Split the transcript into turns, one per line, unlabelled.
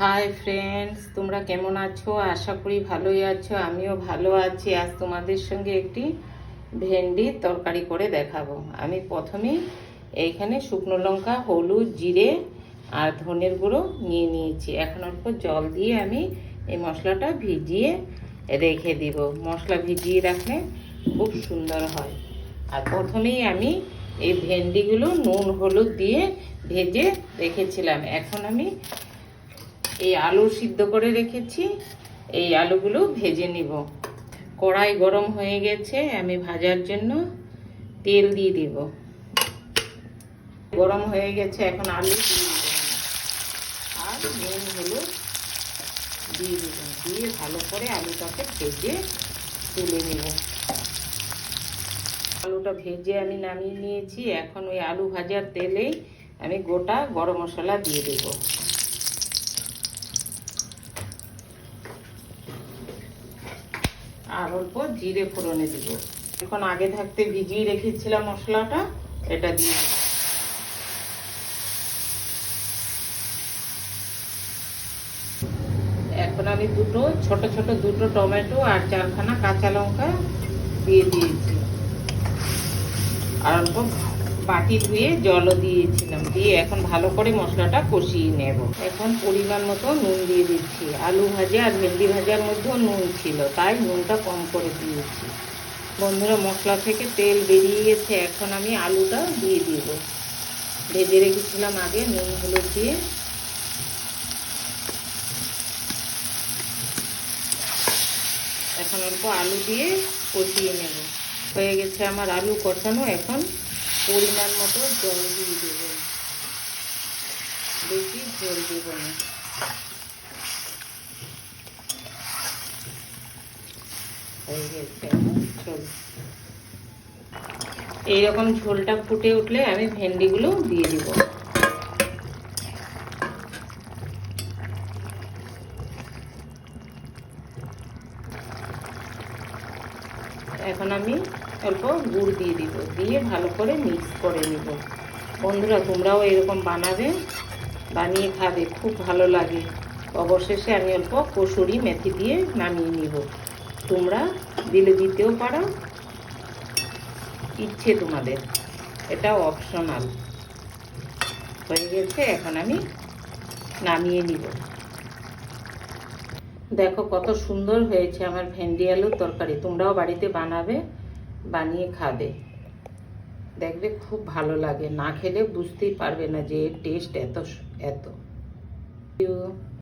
Hi friends তোমরা কেমন আছো? আশা করি ভালোই আছো। আমিও ভালো আছি। আজ তোমাদের সঙ্গে একটি ভেন্ডির তরকারি করে দেখাবো। আমি প্রথমেই এইখানে শুকনো লঙ্কা, হলুদ, জিরে আর ধনের গুঁড়ো নিয়ে নিয়েছি। এখন অল্প জল দিয়ে আমি এই মশলাটা ভিজিয়ে রেখে দিব। মশলা ভিজিয়ে রাখলে খুব সুন্দর হয়। আর প্রথমেই আমি এই ভেন্ডিগুলো নুন, হলুদ দিয়ে ভেজে রেখেছিলাম। এখন আমি এই আলু সিদ্ধ করে রেখেছি। এই আলুগুলো ভেজে নিব। কড়াই গরম হয়ে গেছে, আমি ভাজার জন্য তেল দিয়ে দিব। গরম হয়ে গেছে, এখন আলু দিয়ে আর নুন, হলুদ দিয়ে দিব। দিয়ে ভালো করে আলুটাকে ভেজে তুলে নেব। আলুটা ভেজে আমি নামিয়ে নিয়েছি। এখন ওই আলু ভাজার তেলেই আমি গোটা গরম মশলা দিয়ে দেবো। আর অল্প জিরে ফোড়নে দিব। এখন আগে থাকতে ভিজিয়ে রেখেছিলাম মশলাটা, এটা দিয়ে এখন আমি দুটো, ছোট ছোট দুটো টমেটো আর চারখানা কাঁচা লঙ্কা দিয়ে দিয়েছি। আর অল্প বাটি ধুয়ে জলও দিয়েছিলাম। দিয়ে এখন ভালো করে মশলাটা কষিয়ে নেব। এখন পরিমাণ মতো নুন দিয়ে দিচ্ছি। আলু ভাজা আর ভেন্ডি ভাজার মধ্যেও নুন ছিল, তাই নুনটা কম করে দিয়েছি। বন্ধুরা, মশলা থেকে তেল বেরিয়ে গেছে। এখন আমি আলুটা দিয়ে দিব। ভেজে রেখেছিলাম আগে নুন, হলুদ দিয়ে। এখন অল্প আলু দিয়ে কষিয়ে নেব। হয়ে গেছে আমার আলু কষানো এখন। পরিমাণ মতো জল দিয়ে দেব। বেশি ঝোল দেব না। এইরকম ঝোলটা ফুটে উঠলে আমি ভেন্ডিগুলো দিয়ে দিব। এখন আমি অল্প গুড় দিয়ে দিব। দিয়ে ভালো করে মিক্স করে নিব। বন্ধুরা, তোমরাও এরকম বানাবে, বানিয়ে খাবে, খুব ভালো লাগে। অবশেষে আমি অল্প কসুরি মেথি দিয়ে নামিয়ে নিব। তোমরা দিলে দিতেও পারো। ইচ্ছে তোমাদের। এটা অপশনাল হয়ে গেছে, এখন আমি নামিয়ে নিব। দেখো কত সুন্দর হয়েছে আমার ভেন্ডি আলুর তরকারি। তোমরাও বাড়িতে বানাবে। বানিয়ে খাবে। দেখবে খুব ভালো লাগে। না খেলে বুঝতেই পারবে না যে টেস্ট এত এত।